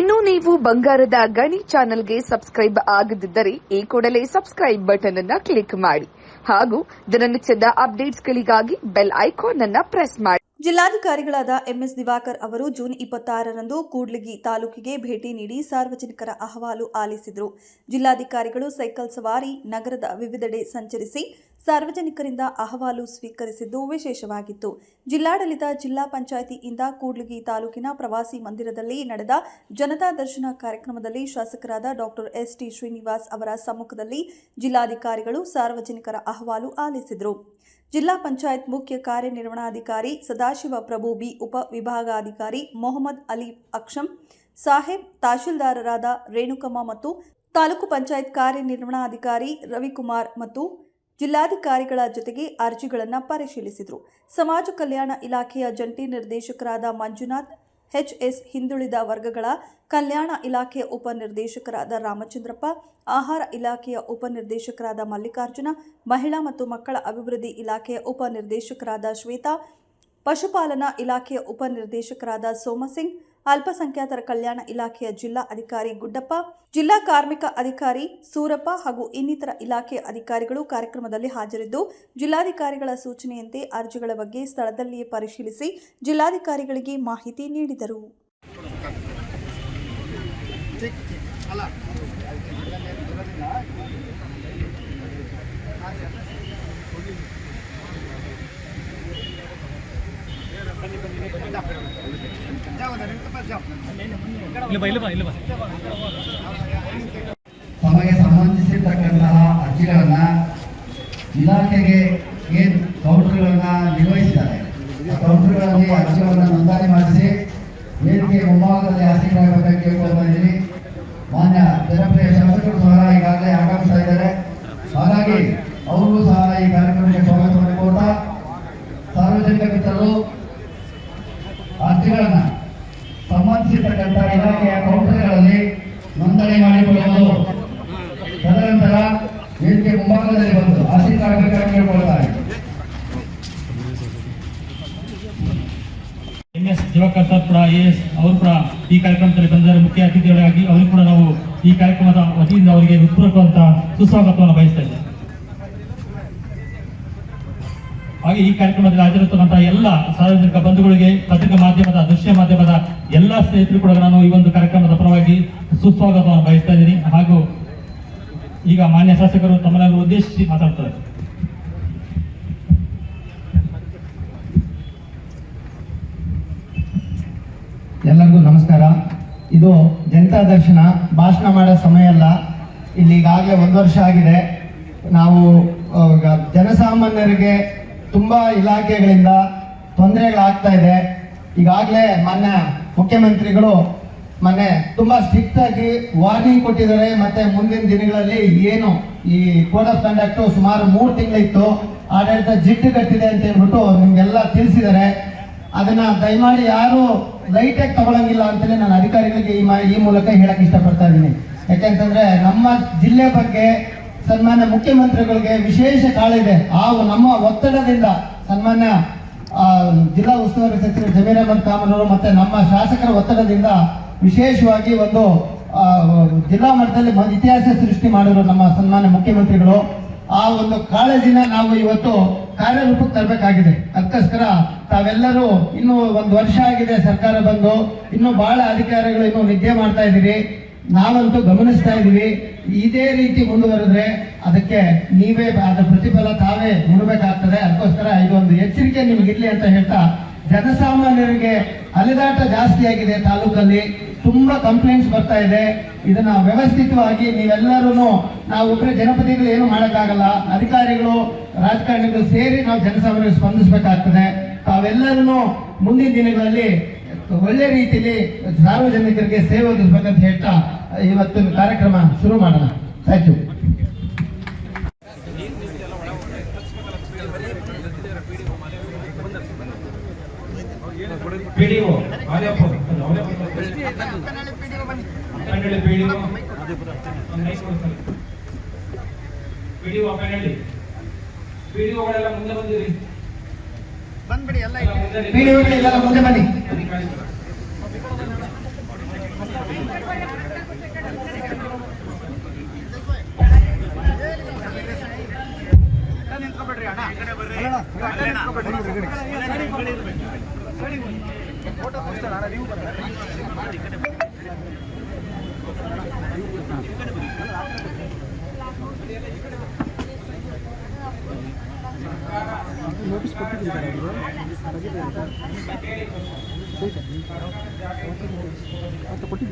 ಇನ್ನು ನೀವು ಬಂಗಾರದ ಗಣಿ ಚಾನೆಲ್ಗೆ ಸಬ್ಸ್ಕ್ರೈಬ್ ಆಗದಿದ್ದರೆ ಈ ಕೂಡಲೇ ಸಬ್ಸ್ಕ್ರೈಬ್ ಬಟನ್ ಅನ್ನ ಕ್ಲಿಕ್ ಮಾಡಿ ಹಾಗೂ ದಿನನಿತ್ಯದ ಅಪ್ಡೇಟ್ಸ್ಗಳಿಗಾಗಿ ಬೆಲ್ ಐಕಾನ್ ಅನ್ನ ಪ್ರೆಸ್ ಮಾಡಿ. ಜಿಲ್ಲಾಧಿಕಾರಿಗಳಾದ ಎಂಎಸ್ ದಿವಾಕರ್ ಅವರು ಜೂನ್ ಇಪ್ಪತ್ತಾರರಂದು ಕೂಡ್ಲಿಗಿ ತಾಲೂಕಿಗೆ ಭೇಟಿ ನೀಡಿ ಸಾರ್ವಜನಿಕರ ಅಹವಾಲು ಆಲಿಸಿದರು. ಜಿಲ್ಲಾಧಿಕಾರಿಗಳು ಸೈಕಲ್ ಸವಾರಿ ನಗರದ ವಿವಿಧೆಡೆ ಸಂಚರಿಸಿ ಸಾರ್ವಜನಿಕರಿಂದ ಅಹವಾಲು ಸ್ವೀಕರಿಸಿದ್ದು ವಿಶೇಷವಾಗಿತ್ತು. ಜಿಲ್ಲಾಡಳಿತ ಜಿಲ್ಲಾ ಪಂಚಾಯಿತಿಯಿಂದ ಕೂಡ್ಲಿಗಿ ತಾಲೂಕಿನ ಪ್ರವಾಸಿ ಮಂದಿರದಲ್ಲಿ ನಡೆದ ಜನತಾ ದರ್ಶನ ಕಾರ್ಯಕ್ರಮದಲ್ಲಿ ಶಾಸಕರಾದ ಡಾಕ್ಟರ್ ಎಸ್ ಟಿ ಶ್ರೀನಿವಾಸ್ ಅವರ ಸಮ್ಮುಖದಲ್ಲಿ ಜಿಲ್ಲಾಧಿಕಾರಿಗಳು ಸಾರ್ವಜನಿಕರ ಅಹವಾಲು ಆಲಿಸಿದರು. ಜಿಲ್ಲಾ ಪಂಚಾಯತ್ ಮುಖ್ಯ ಕಾರ್ಯನಿರ್ವಹಣಾಧಿಕಾರಿ ಸದಾಶಿವ ಪ್ರಭು, ಬಿ ಉಪ ವಿಭಾಗಾಧಿಕಾರಿ ಮೊಹಮ್ಮದ್ ಅಲಿ ಅಕ್ಷಂ, ಸಾಹೇಬ್ ತಹಶೀಲ್ದಾರರಾದ ರೇಣುಕಮ್ಮ ಮತ್ತು ತಾಲೂಕು ಪಂಚಾಯತ್ ಕಾರ್ಯನಿರ್ವಹಣಾಧಿಕಾರಿ ರವಿಕುಮಾರ್ ಮತ್ತು ಜಿಲ್ಲಾಧಿಕಾರಿಗಳ ಜೊತೆಗೆ ಅರ್ಜಿಗಳನ್ನು ಪರಿಶೀಲಿಸಿದರು. ಸಮಾಜ ಕಲ್ಯಾಣ ಇಲಾಖೆಯ ಜಂಟಿ ನಿರ್ದೇಶಕರಾದ ಮಂಜುನಾಥ್, ಎಚ್ಎಸ್ ಹಿಂದುಳಿದ ವರ್ಗಗಳ ಕಲ್ಯಾಣ ಇಲಾಖೆಯ ಉಪನಿರ್ದೇಶಕರಾದ ರಾಮಚಂದ್ರಪ್ಪ, ಆಹಾರ ಇಲಾಖೆಯ ಉಪನಿರ್ದೇಶಕರಾದ ಮಲ್ಲಿಕಾರ್ಜುನ, ಮಹಿಳಾ ಮತ್ತು ಮಕ್ಕಳ ಅಭಿವೃದ್ಧಿ ಇಲಾಖೆಯ ಉಪನಿರ್ದೇಶಕರಾದ ಶ್ವೇತಾ, ಪಶುಪಾಲನಾ ಇಲಾಖೆಯ ಉಪನಿರ್ದೇಶಕರಾದ ಸೋಮಸಿಂಗ್ ಅಲ್ಪಸಂಖ್ಯಾತರ ಕಲ್ಯಾಣ ಇಲಾಖೆಯ ಜಿಲ್ಲಾ ಅಧಿಕಾರಿ ಗುಡ್ಡಪ್ಪ, ಜಿಲ್ಲಾ ಕಾರ್ಮಿಕ ಅಧಿಕಾರಿ ಸೂರಪ್ಪ ಹಾಗೂ ಇನ್ನಿತರ ಇಲಾಖೆಯ ಅಧಿಕಾರಿಗಳು ಕಾರ್ಯಕ್ರಮದಲ್ಲಿ ಹಾಜರಿದ್ದು, ಜಿಲ್ಲಾಧಿಕಾರಿಗಳ ಸೂಚನೆಯಂತೆ ಅರ್ಜಿಗಳ ಬಗ್ಗೆ ಸ್ಥಳದಲ್ಲಿಯೇ ಪರಿಶೀಲಿಸಿ ಜಿಲ್ಲಾಧಿಕಾರಿಗಳಿಗೆ ಮಾಹಿತಿ ನೀಡಿದರು ಇಲ್ಲ ಬಾ ಇಲ್ಲ ಬಾ ಇಲ್ಲ ಬಾ ತಮಗೆ ಸಂಬಂಧಿಸಿರ್ತಕ್ಕಂತಹ ಅರ್ಜಿಗಳನ್ನ ಇಲಾಖೆಗೆ ಏನು ಕೌಂಟರ್ಗಳನ್ನ ನಿರ್ವಹಿಸಿದ್ದಾರೆ? ಕೌಂಟರ್ಗಳಲ್ಲಿ ಅರ್ಜಿಗಳನ್ನ ನೋಂದಣಿ ಮಾಡಿಸಿ ವೇದಿಕೆ ಮುಂಭಾಗದಲ್ಲಿ ಆಸೀನರಾಗಬೇಕಂತ ಕೇಳ್ಕೊಳ್ತಾ ಇದ್ದೀನಿ ಮಾನ್ಯ ಜನಪ್ರಿಯ ಶಾಸಕರು ಸಹ ಈಗಾಗಲೇ ಆಗಮಿಸ್ತಾ ಇದ್ದಾರೆ ಹಾಗಾಗಿ ಅವ್ರಿಗೂ ಸಹ ಈ ಕಾರ್ಯಕ್ರಮಕ್ಕೆ ಸ್ವಾಗತವನ್ನು ಕೋರ್ತಾ ಸಾರ್ವಜನಿಕ ಮಿತ್ರರು ಅರ್ಜಿಗಳನ್ನ ಸಂಬಂಧಿಸಿರ್ತಕ್ಕಂಥ ಇಲಾಖೆಯ ಕೌಂಟರ್ಗಳಲ್ಲಿ ನೋಂದಣಿ ಮಾಡಿಕೊಳ್ಳುವುದು ತದನಂತರ ವೇದಿಕೆ ಮುಂಭಾಗದಲ್ಲಿ ಬಂದು ಆಸೀನರಾಗಬೇಕಾಗಿ ಕೇಳ್ಕೊಳ್ತಾರೆ ಎಂ ಎಸ್ ದಿವಾಕರ್ ಸರ್ ಕೂಡ ಎ ಎಸ್ ಅವರು ಕೂಡ ಈ ಕಾರ್ಯಕ್ರಮದಲ್ಲಿ ಬಂದಿದ್ದಾರೆ. ಮುಖ್ಯ ಅತಿಥಿಗಳಾಗಿ ಅವರು ಕೂಡ ನಾವು ಈ ಕಾರ್ಯಕ್ರಮದ ವತಿಯಿಂದ ಅವರಿಗೆ ಹೃತ್ಪೂರ್ವಕವಂತ ಸುಸ್ವಾಗತವನ್ನು ಬಯಸ್ತಾ ಇದ್ದೇವೆ ಹಾಗೆ ಈ ಕಾರ್ಯಕ್ರಮದಲ್ಲಿ ಹಾಜರಿರ್ತಕ್ಕಂತಹ ಎಲ್ಲ ಸಾರ್ವಜನಿಕ ಬಂಧುಗಳಿಗೆ, ಪತ್ರಿಕಾ ಮಾಧ್ಯಮದ, ದೃಶ್ಯ ಮಾಧ್ಯಮದ ಎಲ್ಲ ಸ್ನೇಹಿತರು ಕೂಡ ನಾನು ಈ ಒಂದು ಕಾರ್ಯಕ್ರಮದ ಪರವಾಗಿ ಸುಸ್ವಾಗತವನ್ನು ಬಯಸ್ತಾ ಇದ್ದೀನಿ. ಹಾಗೂ ಈಗ ಮಾನ್ಯ ಶಾಸಕರು ತಮ್ಮನ್ನು ಉದ್ದೇಶಿಸಿ ಮಾತಾಡ್ತಾರೆ. ಎಲ್ಲರಿಗೂ ನಮಸ್ಕಾರ. ಇದು ಜನತಾ ದರ್ಶನ. ಭಾಷಣ ಮಾಡೋ ಸಮಯ ಅಲ್ಲ. ಇಲ್ಲಿ ಈಗಾಗಲೇ ಒಂದು ವರ್ಷ ಆಗಿದೆ. ನಾವು ಜನಸಾಮಾನ್ಯರಿಗೆ ತುಂಬ ಇಲಾಖೆಗಳಿಂದ ತೊಂದರೆಗಳಾಗ್ತಾ ಇದೆ. ಈಗಾಗಲೇ ಮೊನ್ನೆ ಮುಖ್ಯಮಂತ್ರಿಗಳು ಮೊನ್ನೆ ತುಂಬ ಸ್ಟ್ರಿಕ್ಟ್ ಆಗಿ ವಾರ್ನಿಂಗ್ ಕೊಟ್ಟಿದ್ದಾರೆ. ಮತ್ತೆ ಮುಂದಿನ ದಿನಗಳಲ್ಲಿ ಏನು ಈ ಕೋಡ್ ಆಫ್ ಕಂಡಕ್ಟ್ ಸುಮಾರು ಮೂರು ತಿಂಗಳಿತ್ತು. ಆಡಳಿತ ಜಿಡ್ಡುಗಟ್ಟಿದೆ ಅಂತ ಹೇಳ್ಬಿಟ್ಟು ನಿಮ್ಗೆಲ್ಲ ತಿಳಿಸಿದ್ದಾರೆ. ಅದನ್ನ ದಯಮಾಡಿ ಯಾರು ಲೈಟಾಗಿ ತಗೊಳಂಗಿಲ್ಲ ಅಂತಲೇ ನಾನು ಅಧಿಕಾರಿಗಳಿಗೆ ಈ ಈ ಮೂಲಕ ಹೇಳಕ್ ಇಷ್ಟಪಡ್ತಾ ಇದ್ದೀನಿ. ಯಾಕೆಂತಂದ್ರೆ ನಮ್ಮ ಜಿಲ್ಲೆ ಬಗ್ಗೆ ಸನ್ಮಾನ್ಯ ಮುಖ್ಯಮಂತ್ರಿಗಳಿಗೆ ವಿಶೇಷ ಕಾಳಿದೆ ಆ ನಮ್ಮ ಒತ್ತಡದಿಂದ ಸನ್ಮಾನ್ಯ ಜಿಲ್ಲಾ ಉಸ್ತುವಾರಿ ಸಚಿವ ಜಮೀರ್ ಅಹಮದ್ ಖಾನ್ ಅವರು ಮತ್ತೆ ನಮ್ಮ ಶಾಸಕರ ಒತ್ತಡದಿಂದ ವಿಶೇಷವಾಗಿ ಒಂದು ಜಿಲ್ಲಾ ಮಟ್ಟದಲ್ಲಿ ಇತಿಹಾಸ ಸೃಷ್ಟಿ ಮಾಡಿದ್ರು ನಮ್ಮ ಸನ್ಮಾನ್ಯ ಮುಖ್ಯಮಂತ್ರಿಗಳು ಆ ಒಂದು ಕಾಳಜಿನ ನಾವು ಇವತ್ತು ಕಾರ್ಯರೂಪಕ್ಕೆ ತರಬೇಕಾಗಿದೆ. ಅದಕ್ಕೋಸ್ಕರ ತಾವೆಲ್ಲರೂ ಇನ್ನು ಒಂದು ವರ್ಷ ಆಗಿದೆ ಸರ್ಕಾರ ಬಂದು. ಇನ್ನು ಬಹಳ ಅಧಿಕಾರಿಗಳು ಇನ್ನು ನಿದ್ದೆ ಮಾಡ್ತಾ ಇದ್ದೀರಿ. ನಾವಂತೂ ಗಮನಿಸ್ತಾ ಇದ್ದೀವಿ. ಇದೇ ರೀತಿ ಮುಂದುವರೆದ್ರೆ ಅದಕ್ಕೆ ನೀವೇ ಅದರ ಪ್ರತಿಫಲ ತಾವೇ ನೋಡಬೇಕಾಗ್ತದೆ. ಅದಕ್ಕೋಸ್ಕರ ಇದೊಂದು ಎಚ್ಚರಿಕೆ ನಿಮ್ಗಿರ್ಲಿ ಅಂತ ಹೇಳ್ತಾ ಜನಸಾಮಾನ್ಯರಿಗೆ ಅಲೆದಾಟ ಜಾಸ್ತಿ ಆಗಿದೆ ತಾಲೂಕಲ್ಲಿ. ತುಂಬಾ ಕಂಪ್ಲೇಂಟ್ಸ್ ಬರ್ತಾ ಇದೆ. ಇದನ್ನ ವ್ಯವಸ್ಥಿತವಾಗಿ ನೀವೆಲ್ಲರೂ ನಾವು ಒಬ್ಬರೇ ಜನಪದಿಗಳು ಏನು ಮಾಡೋಕ್ಕಾಗಲ್ಲ. ಅಧಿಕಾರಿಗಳು, ರಾಜಕಾರಣಿಗಳು ಸೇರಿ ನಾವು ಜನಸಾಮಾನ್ಯರಿಗೆ ಸ್ಪಂದಿಸಬೇಕಾಗ್ತದೆ. ತಾವೆಲ್ಲರೂ ಮುಂದಿನ ದಿನಗಳಲ್ಲಿ ಒಳ್ಳೆ ರೀತಿಯಲ್ಲಿ ಸಾರ್ವಜನಿಕರಿಗೆ ಸೇವೆ ಒದಗಿಸ್ಬೇಕಂತ ಹೇಳ್ತಾ ಇವತ್ತಿನ ಕಾರ್ಯಕ್ರಮ ಶುರು ಮಾಡೋಣ ಥ್ಯಾಂಕ್ ಯು ಪಿಡಿಒ ಪಿಡಿಒ ಪಿಡಿಒಗಳೆಲ್ಲ ಮುಂದೆ ಬಂದಿರಿ ಬಂದ್ಬಿಡಿ ಎಲ್ಲ ಬಿಡಿ ಎಲ್ಲ ಮುಂದೆ ಬನ್ನಿ. ನಿಂತ್ಕೊಬೇಡ್ರಿ ಅಣ್ಣ ಫೋಟೋ ತೋರಿಸ್ತಾರ ನೀವು ಬರ್ತಾರೆ ನಿಲ್ಲಿ. ವಿಡಿಯೋಗಳೆಲ್ಲ ಮುಂದೆ ಬನ್ನಿ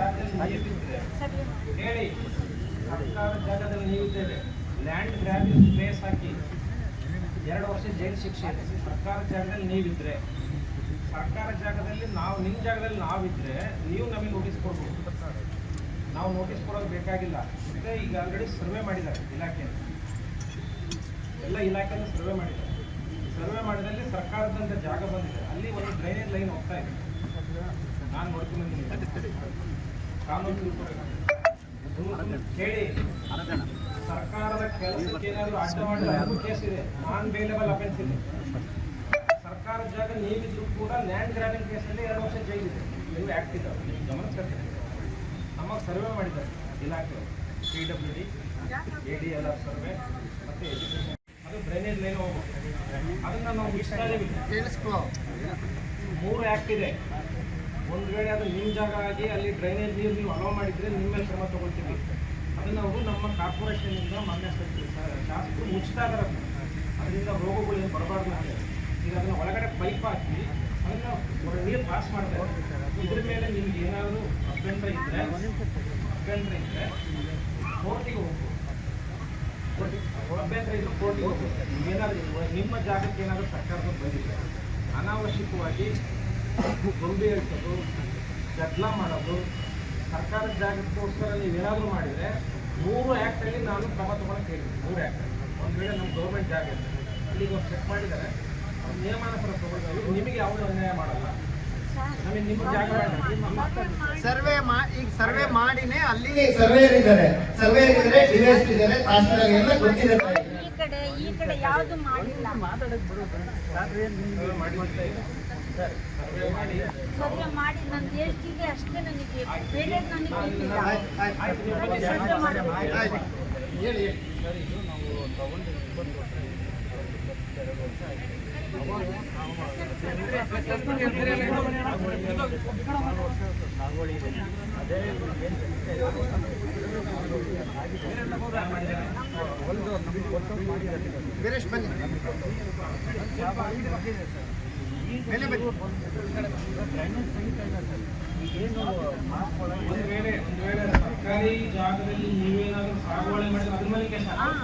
ಅಧಿಕಾರಿ ಹೇಳಿ ಸರ್ಕಾರ ಜಾಗದಲ್ಲಿ ನೀವಿದ್ದೇವೆ ಲ್ಯಾಂಡ್ ಗ್ರ್ಯಾಬ್ ಕೇಸ್ ಹಾಕಿ ಎರಡು ವರ್ಷ ಜೈಲು ಶಿಕ್ಷೆ ಇದೆ ಸರ್ಕಾರ ಜಾಗದಲ್ಲಿ ನೀವಿದ್ರೆ ಸರ್ಕಾರ ಜಾಗದಲ್ಲಿ ನಾವು ನಿಮ್ಮ ಜಾಗದಲ್ಲಿ ನಾವಿದ್ರೆ ನೀವು ನಮಗೆ ನೋಟಿಸ್ ಕೊಡ್ಬೋದು ನಾವು ನೋಟಿಸ್ ಕೊಡೋದು ಬೇಕಾಗಿಲ್ಲ. ಮತ್ತೆ ಈಗ ಆಲ್ರೆಡಿ ಸರ್ವೆ ಮಾಡಿದ್ದಾರೆ ಇಲಾಖೆಯನ್ನು ಎಲ್ಲ ಇಲಾಖೆಯಲ್ಲಿ ಸರ್ವೆ ಮಾಡಿದ್ದಾರೆ. ಸರ್ವೆ ಮಾಡಿದಲ್ಲಿ ಸರ್ಕಾರದಿಂದ ಜಾಗ ಬಂದಿದೆ. ಅಲ್ಲಿ ಒಂದು ಡ್ರೈನೇಜ್ ಲೈನ್ ಹೋಗ್ತಾ ಇದೆ. ನಾನು ನೋಡ್ತೀನಿ ಕಾನೂನು ಕೇಳಿ. ಸರ್ಕಾರದ ಕೆಲಸಕ್ಕೆ ಏನಾದರೂ ಅಡ್ಡ ಮಾಡಿದ್ರೆ ಅದು ಕೇಸ್ ಇದೆ. ನಾನ್ ಬೇಲೇಬಲ್ ಅಫೆನ್ಸ್ ಇದೆ. ಸರ್ಕಾರದ ಜಾಗ ನೀವಿದ್ರು ಕೂಡ ಲ್ಯಾಂಡ್ ಗ್ರಾಬಿಂಗ್ ಕೇಸಲ್ಲಿ ಎರಡು ವರ್ಷ ಜೈಲಿದೆ. ನೀವು ಆ್ಯಕ್ಟ್ ಇದ್ದಾವೆ ನೀವು ಗಮನ ತರ್ತೀರಿ ನಮಗೆ ಸರ್ವೆ ಮಾಡಿದ್ದಾರೆ ಇಲಾಖೆ P W D A D L R survey ಮತ್ತು ಎಜುಕೇಷನ್ ಅದು ಡ್ರೈನೇಜ್ ಲೈನ್ ಹೋಗ್ಬೇಕು. ಅದನ್ನ ನಾವು ಇದ್ದೀವಿ ಮೂರು ಆ್ಯಕ್ಟ್ ಇದೆ. ಒಂದು ವೇಳೆ ಅದು ನಿಮ್ಮ ಜಾಗ ಆಗಿ ಅಲ್ಲಿ ಡ್ರೈನೇಜ್ ನೀರು ನೀವು ಅಲೋ ಮಾಡಿದರೆ ನಿಮ್ಮ ಮೇಲೆ ಕ್ರಮ ತೊಗೊಳ್ತೀವಿ. ಅದನ್ನು ಅವರು ನಮ್ಮ ಕಾರ್ಪೊರೇಷನಿಂದ ಮಾನ್ಯ ಮುಚ್ಚಿದಾಗ ಶಾಸಕರು ಮುಚ್ತಾ ಇದ್ದಾರೆ ಅದರಿಂದ ರೋಗಗಳು ಏನು ಬರಬಾರ್ದು ಅಂತ ಈಗ ಅದನ್ನು ಒಳಗಡೆ ಪೈಪ್ ಹಾಕಿ ಅದನ್ನು ಪಾಸ್ ಮಾಡ್ತಾರೆ ಇದ್ರ ಮೇಲೆ ನಿಮ್ಗೆ ಏನಾದರೂ ಅಭ್ಯಂತರ ಇದ್ದರೆ ಅಭ್ಯಂತರ ಇದ್ದರೆ ಕೋರ್ಟಿಗೆ ಹೋಗ್ಬೋದು ಅಭ್ಯಂತರ ಇದ್ರೆ ಕೋರ್ಟಿಗೆ ಹೋಗ್ಬೋದು ಏನಾದರೂ ನಿಮ್ಮ ಜಾಗಕ್ಕೆ ಏನಾದರೂ ಸರ್ಕಾರದ ಬಂದಿದೆ ಅನಾವಶ್ಯಕವಾಗಿ ಗೊಂಬೆ ಹೇಳ್ತದ್ದು ಗದ್ದಲ ಮಾಡೋದು ಸರ್ಕಾರದ ಜಾಗಕ್ಕೋಸ್ಕರ ನೀವೇನಾದರೂ ಮಾಡಿದರೆ ಮೂರು ಆ್ಯಕ್ಟಲ್ಲಿ ನಾನು ಕ್ರಮ ತೊಗೊಳಕ್ಕೆ ಹೇಳಿದ್ದೀನಿ ಮೂರು ಆ್ಯಕ್ಟ್ ಒಂದು ವೇಳೆ ನಮ್ಮ ಗೌರ್ಮೆಂಟ್ ಜಾಗ ಇದೆ ಅಲ್ಲಿಗೆ ಒಂದು ಚೆಕ್ ಮಾಡಿದ್ದಾರೆ ಅವ್ರು ನಿಯಮಾನುಸಾರ ತೊಗೊಳ್ತಾರೆ ನಿಮಗೆ ಯಾವುದೇ ಅನ್ಯಾಯ ಮಾಡಲ್ಲ ನಮಗೆ ನಿಮ್ಮ ಜಾಗ ಬೇಡ. ನಿಮ್ಮ ಸರ್ವೆ ಈಗ ಸರ್ವೆ ಮಾಡಿನೇ ಅಲ್ಲಿ ಸರ್ವೇರ್ ಇದ್ದಾರೆ ಸರ್ವೇರ್ ಇದ್ದಾರೆ ಡಿವೈಸ್ ಇದ್ದಾರೆ ತಹಸೀಲ್ದಾರ್ ಎಲ್ಲ ಗೊತ್ತಿದೆ. ಈ ಕಡೆ ಈ ಕಡೆ ಯಾವುದು ಮಾಡಿಲ್ಲ ಸರ್ವೆ ಮಾಡಿ ಸರ್ವೆ ಮಾಡಿ ಎಷ್ಟಿದೆ ಅಷ್ಟೇ ನನಗೆ ಬೇರೆ ನನಗೆ ಗೊತ್ತಿಲ್ಲ ಆಯ್ತು, ನಾವು ಆಯ್ತು. ನನಗೆ ಎರಡು ವರ್ಷ ಆಯ್ತು. ಹೇಳಿ ವೀರೇಶ್ ಬನ್ನಿ. ಮೇಲೆ ಬನ್ನಿ. ಒಂದು ವೇಳೆ ಒಂದು ವೇಳೆ ಸರ್ಕಾರಿ ಜಾಗದಲ್ಲಿ ನೀವೇನಾದ್ರೂ ಸಾಗುವಳಿ ಮಾಡಿದ್ರೆ ಅದ್ರ ಮೇಲೆ ಕೇಸ್ ಹಾಕಿ.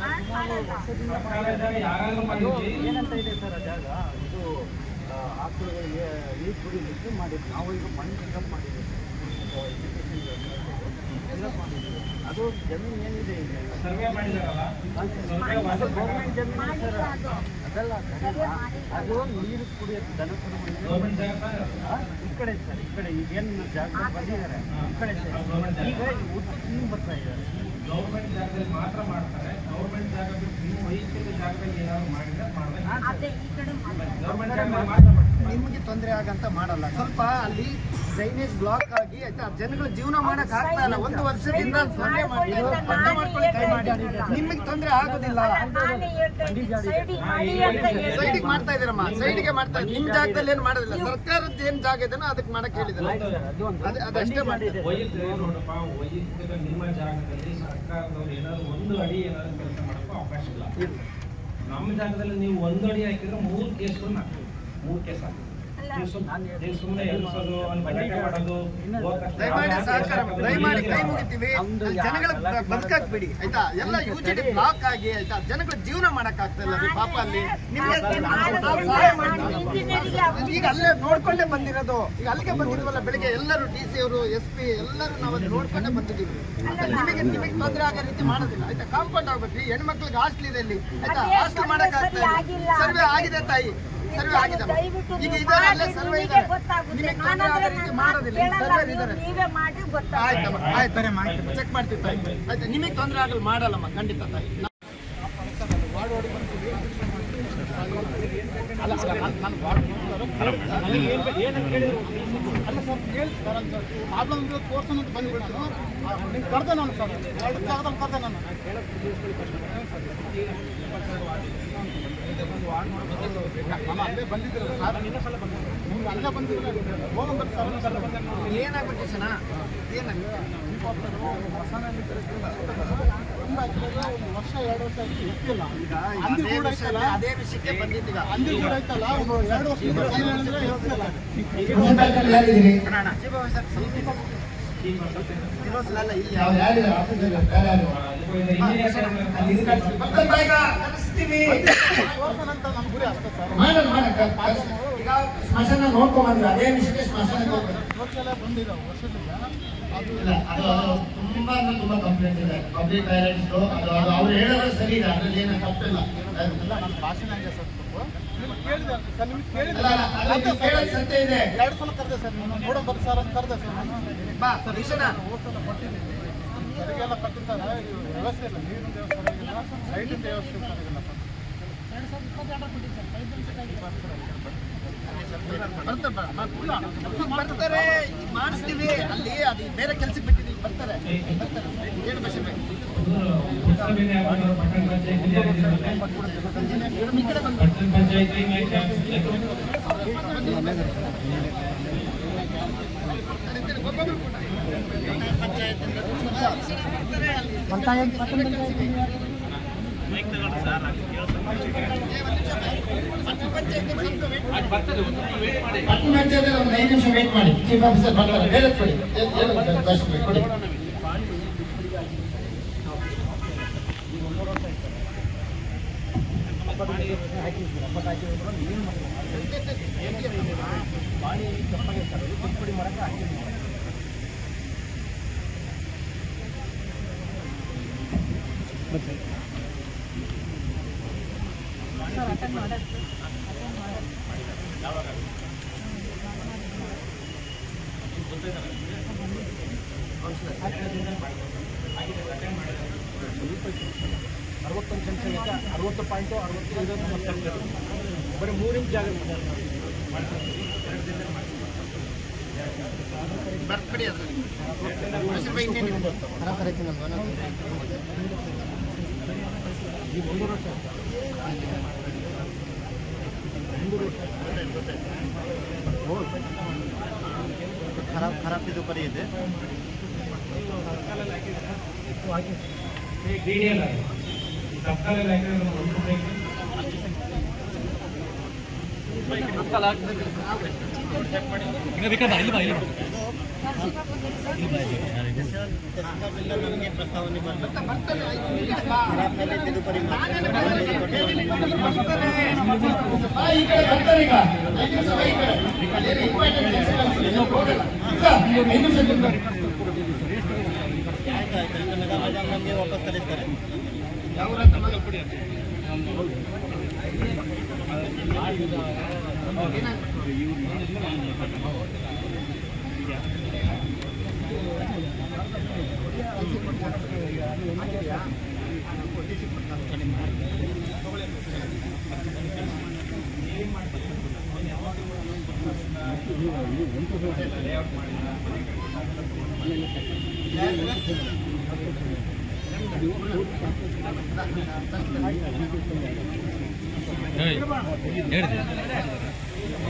ನಾನ್ ಮಾಡಲ್ಲ. ಸರ್ಕಾರಿ ಜಾಗ ಯಾರಾದ್ರೂ ಮಾಡಿದ್ವಿ ಏನಂತ ಇದೆ ಸರ್ ಆ ಜಾಗ? ಇದು ಆಕಳುಗಳಿಗೆ ನೀರು ಕುಡಿಲಿಕ್ಕೆ ಮಾಡಿದ್ವಿ ನಾವು ಈಗ ಮಣ್ಣು ಪಿಕಪ್ ಮಾಡಿದ್ದೀವಿ. ಎಲ್ಲ ಮಾಡಿದ್ದೀವಿ. ಅದು ಜಮೀನು ಏನಿದೆ ಈಗ ಸರ್ವೆ ಮಾಡಿದಾರಲ್ಲ? ಗೌರ್ಮೆಂಟ್ ಜಮೀನು ಸರ್. ಅದಲ್ಲ. ಅದು ನೀರು ಕುಡಿಯೋದು ದನ ಈ ಕಡೆ ಸರ್ ಈ ಕಡೆ ಈಗೇನು ಜಾಗ ಬಂದಿದ್ದಾರೆ? ಈ ಕಡೆ ಸರ್. ಈಗ ಉತ್ತರ ಬರ್ತಾ ಇದ್ದಾರೆ ಗೌರ್ಮೆಂಟ್ ಜಾಗದಲ್ಲಿ ಮಾತ್ರ ಮಾಡ್ತಾರೆ. ಗೌರ್ಮೆಂಟ್ ಜಾಗ ಬಿಟ್ಟು ನೀವು ವೈಯಕ್ತಿಕ ಜಾಗದಲ್ಲಿ ಏನಾದ್ರು ಮಾಡಿದ್ರೆ ಮಾಡ್ಬೇಕು. ಅದೇ ಈ ಕಡೆ ಗೌರ್ಮೆಂಟ್ ಜಾಗದಲ್ಲಿ ಮಾತ್ರ ಮಾಡ್ತಾರೆ. ನಿಮಗೆ ತೊಂದರೆ ಆಗಂತ ಮಾಡಲ್ಲ. ಸ್ವಲ್ಪ ಅಲ್ಲಿ ಡ್ರೈನೇಜ್ ಬ್ಲಾಕ್ ಆಗಿ ಆಯ್ತಾ? ಜನಗಳು ಜೀವನ ಮಾಡಕ್ ಆಗ್ತಾ ಇಲ್ಲ. ಒಂದು ವರ್ಷದಿಂದ ತೊಂದರೆ ಮಾಡ್ಕೊಳ್ಳಿ ಕೈ ಮಾಡಿ. ನಿಮಗೆ ತೊಂದರೆ ಆಗೋದಿಲ್ಲ. ಸೈಡಿಗೆ ಅಂತ ಹೇಳಿ. ಸೈಡಿಗೆ ಮಾಡ್ತಾ ಇದೀರಮ್ಮ ಸೈಡಿಗೆ ಮಾಡ್ತಾ ಇದ್ದೀನಿ ನಿಮ್ ಜಾಗದಲ್ಲಿ ಏನ್ ಮಾಡೋದಿಲ್ಲ. ಸರ್ಕಾರದ ಏನ್ ಜಾಗ ಇದೆನೋ ಅದಕ್ಕೆ ಮಾಡಕ್ ಹೇಳಿದ್ರು ಅದಷ್ಟೇ ಮಾಡಿದ್ರೆ ನೋಡಪ್ಪ ವೈಯಕ್ತಿಕ ನಿಮ್ಮ ಜಾಗದಲ್ಲಿ ಸರ್ಕಾರದವ್ರು ಏನಾದ್ರು ಒಂದು ಅಡಿ ಏನಾದ್ರು ಕೆಲಸ ಮಾಡಕ್ಕೂ ಅವಕಾಶ ಇಲ್ಲ. ನಮ್ಮ ಜಾಗದಲ್ಲಿ ನೀವು ಒಂದು ಅಡಿ ಹಾಕಿದ್ರೆ ಮೂರು ಕೇಸ್ಗಳನ್ನ ಹಾಕ್ತೀವಿ. ಮೂರು ಕೇಸ್ ಹಾಕ್ತೀವಿ. ದಯಮಾಡಿ ಕೈ ಮುಗಿತೀವಿ. ಜನಗಳ ಬದುಕಾಕ್ಬೇಡಿ ಆಯ್ತಾ? ಎಲ್ಲ ಯುಜಿಡಿ ಬ್ಲಾಕ್ ಆಗಿ ಆಯ್ತಾ? ಜನಗಳ ಜೀವನ ಮಾಡಕ್ ಆಗ್ತಾ ಇಲ್ಲ ಪಾಪ ಅಲ್ಲಿ. ನಿಮ್ಗೆ ಈಗ ಅಲ್ಲೇ ನೋಡ್ಕೊಂಡೇ ಬಂದಿರೋದು. ಈಗ ಅಲ್ಲಿಗೆ ಬಂದಿರೋಲ್ಲ ಬೆಳಿಗ್ಗೆ ಎಲ್ಲರೂ ಡಿ ಸಿ ಅವರು ಎಸ್ ಪಿ ಎಲ್ಲರೂ ನಾವು ಅಲ್ಲಿ ನೋಡ್ಕೊಂಡೇ ಬಂದಿದ್ದೀವಿ. ನಿಮಗೆ ನಿಮಗೆ ತೊಂದರೆ ಆಗೋ ರೀತಿ ಮಾಡೋದಿಲ್ಲ. ಆಯ್ತಾ? ಕಾಂಪೌಂಡ್ ಆಗ್ಬೇಕು ಹೆಣ್ಮಕ್ಳಿಗೆ ಹಾಸ್ಟೆಲ್ ಇದೆ ಇಲ್ಲಿ. ಆಯ್ತಾ? ಹಾಸ್ಟೆಲ್ ಮಾಡಕ್ ಆಗ್ತಾ ಸರ್ವೆ ಸರ್ವೆ ಆಗಿದೆ ತಾಯಿ. ಸರ್ವೆ ಆಗಿದೆ ಈಗ ಸರ್ವೆ ನಿಮಗೆ ಇದೆ ನಿಮಗೆ ತೊಂದರೆ ರೀತಿ ಮಾಡೋದಿಲ್ಲ. ಸರ್ವೆ ಇದ್ದಾರೆ ಗೊತ್ತಾಗುತ್ತೆ. ಆಯ್ತಮ್ಮ ಆಯ್ತು. ಚೆಕ್ ಮಾಡ್ತೀವಿ ತಾಯಿ. ಆಯ್ತು ನಿಮಗೆ ತೊಂದರೆ ಆಗಲ್ಲ ಮಾಡಲ್ಲಮ್ಮ ಖಂಡಿತ ತಾಯಿ. ಅಲ್ಲ ಅಲ್ಲ ನಾನು ನನಗೆ ಏನು ಏನಂತ ಅಲ್ಲ ಸರ್ ಕೇಳಿ ಸರ್ ಅಂತ ಪ್ರಾಬ್ಲಮ್ ಇರೋ ಅಂತ ಬಂದ್ಬಿಟ್ಟು ನಾನು. ನಿಮ್ಗೆ ಕರೆದೆ ನಾನು ಸರ್. ಜಾಗದಲ್ಲಿ ಕರೆದೆ ನಾನು ನಾನು. ಅಂದಿ ವಿಷಯಕ್ಕೆ ಬಂದಿದ್ದೀಗ ಯಾರಿದ್ದೀರಿ ಬರ್ತಾರೆ ಸರ್ ಈಗ ಸ್ಮಶಾನ ನೋಡ್ಕೊಂಡ್ ಬಂದ್ವಿ ಅದೇ ವಿಷಯಕ್ಕೆ ಸ್ಮಶಾನಕ್ಕೆ ಹೋಗ್ಬೇಕು ಅದು ತುಂಬಾ ಅಂದ್ರೆ ತುಂಬಾ ಕಂಪ್ಲೇಂಟ್ ಇದೆ ಪಬ್ಲಿಕ್ ಟಾಯ್ಲೆಟ್ಸ್ ಅದು ಅದು ಅವ್ರು ಹೇಳೋದು ಸರಿ ಇದೆ ಅದ್ರಲ್ಲಿ ಏನು ತಪ್ಪಿಲ್ಲ ಭಾಷಣ ಸರ್ ಸರ್ ಸತ್ಯ ಇದೆ ಎರಡು ಸಲ ಕರೆದೆ ಸರ್ ನೋಡೋ ಬರ್ರಿ ಸರ್ ಅಂತ ಕರೆದೆ ಸರ್ ಬಾ ಸಲ ಕೊಟ್ಟಿದ್ದೀನಿ ಸರಿಗೆಲ್ಲ ಕಟ್ಟಿದ್ದಾರೆ ವ್ಯವಸ್ಥೆ ಇಲ್ಲ. ನೀರಿನ ವ್ಯವಸ್ಥೆ ಸರಿಗಿಲ್ಲ. ಲೈಟಿನ ವ್ಯವಸ್ಥೆ ಸರಿಗಿಲ್ಲ. ಸರ್ ಬರ್ತಾರೆ ಮಾಡಿಸ್ತೀವಿ. ಅಲ್ಲಿ ಅದು ಬೇರೆ ಕೆಲಸಕ್ಕೆ ಬಿಟ್ಟಿದ್ದೀವಿ. ಬರ್ತಾರೆ. ಏನು ಭಾಷೆ ಬೇಕು ಪಟ್ಟಣ ಪಂಚಾಯತಿ ಪಟ್ಟಣ ಪಂಚಾಯತ್ ಒಂದು ಐದು ನಿಮಿಷ ವೇಟ್ ಮಾಡಿ ಚೀಫ್ ಆಫೀಸರ್ ಬರ್ತಾರೆ ಬೇರೆ ಕೊಡಿ ಏನು- ಏನು ಭಾಷೆ ಬೇಕು ಕೊಡಿ ಅರವತ್ತೊಂದು ಸಂಖ್ಯೆ ಅರವತ್ತು ಪಾಯಿಂಟು ಅರವತ್ತು ಇದು ನಮ್ಮ ತಲುಪಿದೆ. ಬರೀ ಮೂರು ಇಂಚ್ ಜಾಗ ಇದೆ. ಬರ್ತ್ಬಿಡಿ ಅದು ಭಾಷೆ ಖರಾಬ್ ಇನ್ನೇನು? ಹಣ ಕರೀತೀನಲ್ವಾ ನಾನು? ಖರಾಬ್ ಖರಾಬ್ ಇಲ್ಲ ಪರಿ ಇದೆ ಪ್ರಸ್ತಾವನೆ ತತ್ಕಾಲ ಬಾ, ಈ ಕಡೆ ಬರ್ತಾರೆ ಈಗ ಐದು ನಿಮಿಷ ಬಾ, ಈ ಕಡೆ.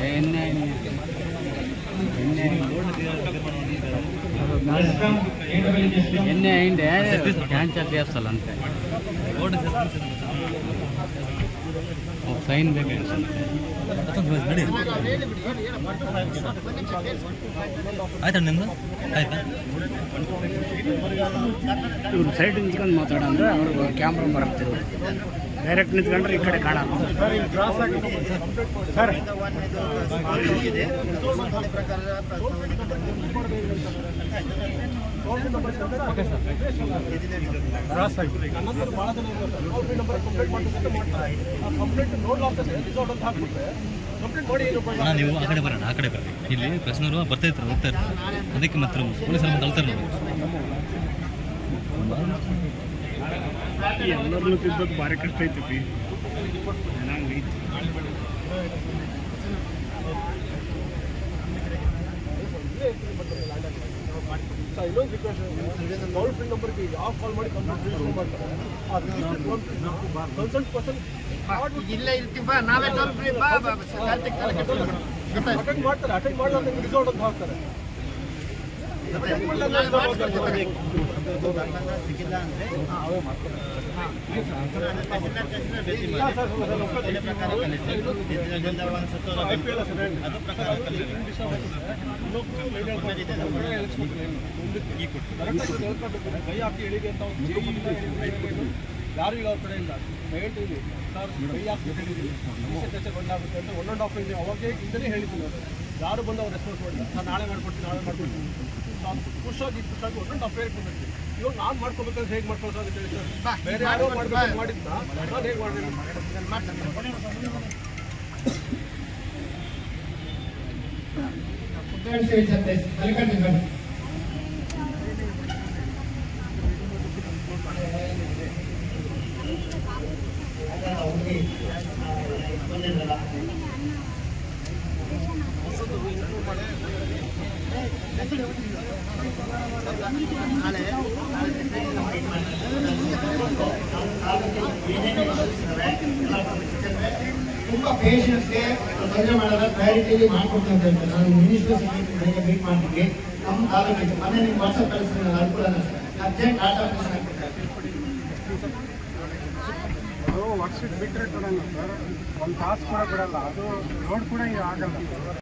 ಏನು ಎಣ್ಣೆ ಹಿಂಡೆ ಕ್ಯಾನ್ಸರ್ ದೇವಸ್ಥಾನ ಅಂತೆ. ಸೈನ್ ಬೇಕು? ಆಯ್ತಾ ನಿಮ್ದು? ಆಯ್ತಾ? ಇವ್ರು ಸೈಡ್ ನಿಂತ್ಕೊಂಡು ಮಾತಾಡಂದ್ರೆ ಅವ್ರಿಗೆ ಕ್ಯಾಮ್ರಾ ಬರುತ್ತೆ ಡೈರೆಕ್ಟ್ ನಿಂತ್ಕೊಂಡ್ರೆ ಈ ಕಡೆ ಕಾಣಲ್ಲ. ಸರ್ ನೀವು ಆ ಕಡೆ ಬರೋಣ ಆ ಕಡೆ ಬರೋಣ. ಇಲ್ಲಿ ಪ್ರಶ್ನವರು ಬರ್ತಾ ಇರ್ತಾರೆ ಹೋಗ್ತಾ ಇರ್ತಾರೆ ಅದಕ್ಕೆ ಮತ್ತೆ ಪೊಲೀಸರು ತಳ್ತಾರೆ ನೋಡಿ ಎಲ್ಲರನ್ನು ತಿದ್ದದ್ದು ಭಾರಿ ಕಷ್ಟ ಐತಿ ಚೆನ್ನಾಗಿ ಇನ್ನೊಂದು ರಿಕ್ವೆಸ್ಟ್ ಟೋಲ್ ಫ್ರೀ ಕಾಲ್ ಮಾಡಿ ಕನ್ಸಲ್ಟ್ ಮಾಡ್ತಾರೆ ಕನ್ಸಲ್ಟ್ ಪರ್ಸನ್ ಇಲ್ಲೇ ಇರ್ತೀವ ನಾವೇ ಅಟೆಂಡ್ ಮಾಡ್ತಾರೆ ಅಟೆಂಡ್ ಮಾಡಲ್ಲ ರಿಸೋರ್ಟ್ ಅಂತ ಹಾಕ್ತಾರೆ ಇಲ್ಲ, ಏನಿಲ್ಲ, ಏನು. ಯಾರು ಈಗ ಅವ್ರ ಕಡೆ ಇಲ್ಲ ಹೇಳ್ತೀವಿ ಸರ್ ಕೈ ಹಾಕಿ ಸಮಸ್ಯೆ ಚರ್ಚೆ ಬಂದಾಗುತ್ತೆ ಅಂತ ಒನ್ ಆ್ಯಂಡ್ ಹಾಫ್ ಇದೆ ಅವಾಗೇ ಇಂದಲೇ ಹೇಳಿದ್ದೀನಿ ಯಾರು ಬಂದು ಅವ್ರು ರೆಸ್ಪಾನ್ಸ್ ಮಾಡಿಲ್ಲ ನಾನು ನಾಳೆ ಮಾಡ್ಕೊಡ್ತೀನಿ ನಾಳೆ ಮಾಡ್ಕೊಡ್ತೀನಿ ಖುಷಾಗಿ ಖುಷಾಗಿ ಒನ್ ನಾವು ಹಾಫ್ ಕೊಡ್ತೀನಿ ಇವಾಗ ನಾನು ಮಾಡ್ಕೋಬೇಕಂದ್ರೆ ಹೇಗೆ ಮಾಡ್ಕೊಳ್ಳೋದು ಅಂತ ಹೇಳಿ ಸರ್ ಬೇರೆ ಯಾರೋ ಮಾಡ್ಬೇಕು ಮಾಡಿದ್ದ ನಾನು ಹೇಗೆ ಮಾಡಬೇಕು ತುಂಬ ಪೇಷನ್ಸ್ಗೆ ತೊಂದರೆ ಮಾಡಲ್ಲ ಕ್ಲಾರಿಟಿಲಿ ಮಾಡ್ಕೊಡ್ತೀನಿ ಅಂತ ನಾನು ಮಿನಿಸ್ಟರ್ ಸೆಕ್ರೆಟರಿ ಮೀಟ್ ಮಾಡ್ತೀನಿ ನಮ್ಮ ತಾಲೂಕಿಗೆ ಮೊನ್ನೆ ನಿಮ್ಗೆ ವಾಟ್ಸಪ್ ಕಳಿಸ್ತೀನಿ ನಾನು ಅನುಕೂಲ ಅರ್ಜೆಂಟ್ ಡಾಟಾ ಆಪರೇಷನ್ ಆಗ್ಬಿಡ್ತಾರೆ ಅದು ಬಿಟ್ಟರೆ ಕೊಡಲ್ಲ ಸರ್. ಒಂದು ತಾಸು ಕೂಡ ಬಿಡಲ್ಲ. ಅದು ರೋಡ್ ಕೂಡ ಆಗಲ್ಲ.